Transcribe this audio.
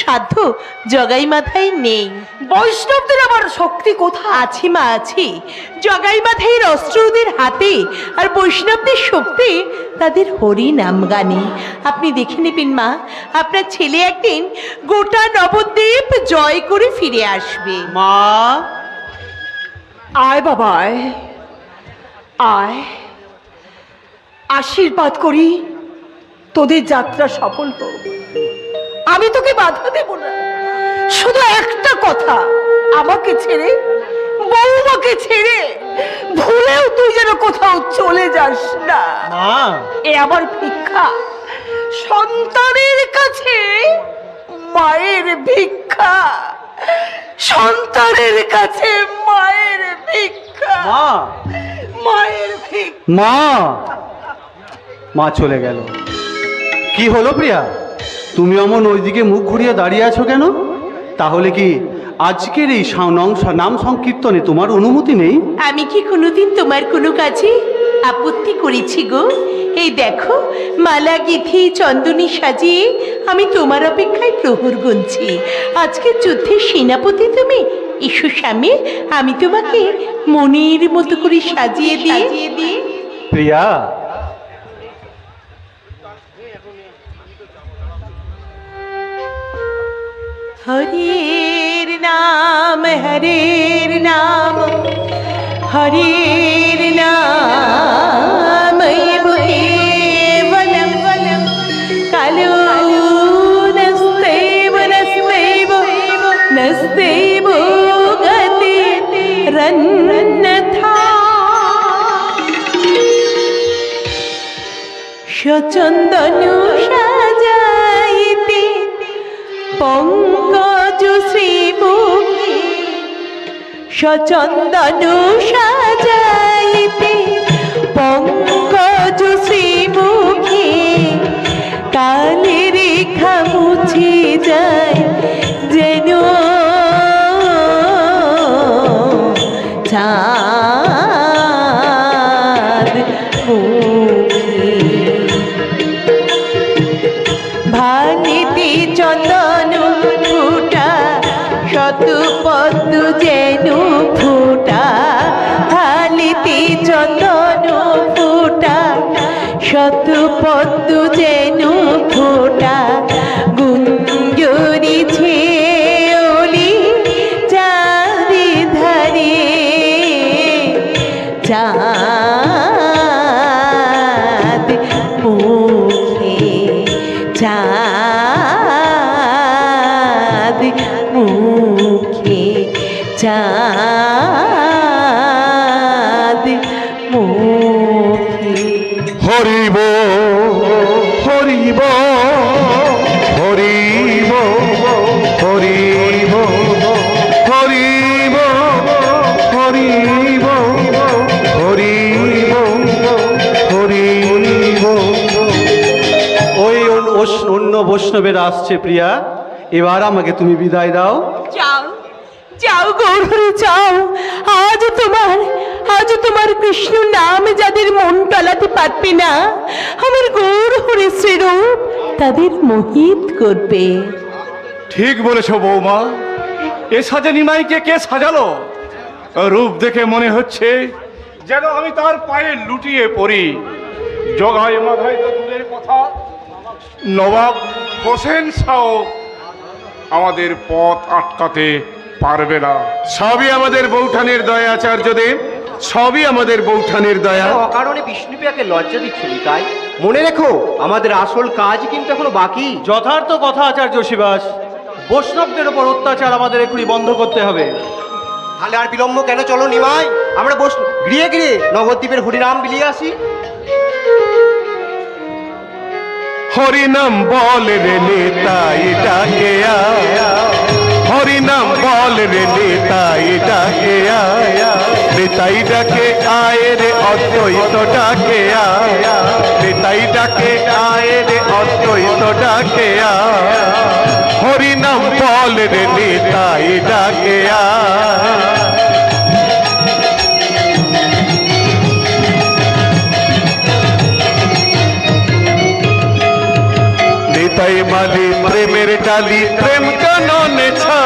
সাধ্য জগাই মাথায় নেই। বৈষ্ণবদের আবার শক্তি কোথায়? আছে মা আছে। জগাই মাথায় অস্ত্র ওদের হাতে আর বৈষ্ণবদের শক্তি তাদের হরি নাম গানে। আপনি দেখে নেবেন মা আপনার ছেলে একদিন গোটা নবদ্বীপ জয় করে ফিরে আসবে। মা? আয় বাবা আয়। আয়। আশীর্বাদ করি তোদের যাত্রা সফল হোক। আমি তোকে বাধা দেব না। শুধু একটা কথা আমাকে ছেড়ে বৌমাকে ছেড়ে ভুলেও তুই যেন কোথাও চলে যাস না। এ আমার ভিক্ষা। সন্তানের কাছে মায়ের ভিক্ষা। সন্তানের কাছে মায়ের ভিক্ষা। মায়ের ভিক্ষা। মা। মা চলে গেল। কি হলো প্রিয়া? তুমি অমন ওইদিকে মুখ ঘুরিয়ে দাঁড়িয়ে আছো কেন? তাহলে কি আজকের এই সা- নং- নাম সংকীর্তনে তোমার অনুমতি নেই? আমি কি কোনোদিন তোমার কোনো কাজে আপত্তি করেছি গো? এই দেখো মালা গেথে চন্দনী সাজিয়ে আমি তোমার অপেক্ষায় প্রহর গুনছি। আজকের যুদ্ধের সেনাপতি তুমি? ইস্যু স্বামী আমি তোমাকে মনের মতো করে সাজিয়ে দিয়ে দিয়ে প্রিয়া ഹരീർ നാമ ഹരീർ നാമ. ഹരീർ നാമ വലം വലം കലോ നസ്തൈവ നസ്തൈവ നസ്തൈവോ ഗതി റന്നഥാ സ്വചന്ദനുഷ পঙ্কজ সচন্দনু সাজাইতে পঙ্কজ শত পদ্ম যেন ফুটা গুঞ্জরিছে ওলি চারি ধারে। চাঁদ মুখে চাঁদ মুখে চাঁদ ওই অন্য বৈষ্ণবের আসছে প্রিয়া। এবার আমাকে তুমি বিদায় দাও। যাও যাও গৌরী যাও। আজ তোমার আজ তোমার কৃষ্ণ নাম যাদের মন টলাতে পারবে না আমার গৌর হরে শ্রীরূপ তাদের মোহিত করবে। ঠিক বলেছ বৌমা। এ সাজে নিমাইকে কে সাজালো? রূপ দেখে মনে হচ্ছে যেন আমি তার পায়ে লুটিয়ে পড়ি। জগায় মাথায় তো দূরের কথা। নবাব হোসেন শাহ আমাদের পথ আটকাতে পারবে না। সবই আমাদের বৌঠানের দয়া আচার্যদেব। সবই আমাদের বৌঠানের দয়া। অকারণে বিষ্ণুপ্রিয়াকে লজ্জা দিচ্ছিলি তাই? মনে রেখো আমাদের আসল কাজ কিন্তু এখনও বাকি। যথার্থ কথা আচার্য শিবাস। বৈষ্ণবদের ওপর অত্যাচার আমাদের এখনই বন্ধ করতে হবে। তাহলে আর বিলম্ব কেন চলো নিমাই? আমরা বস গৃহে গৃহে নবদ্বীপের হরিনাম বিলিয়ে আসি। হরিনাম বল রে নেতাই ডাকে হরিনাম বল রে নেতাই ডাকে আয়া নেতাই ডাকে আয় রে অদ্বৈত ডাকে আয়া নেতাই ডাকে আয় রে অদ্বৈত ডাকে হরিনাম বল রে নেতাই ডাকে ताई माली प्रेमेर डाली प्रेम का नाम छा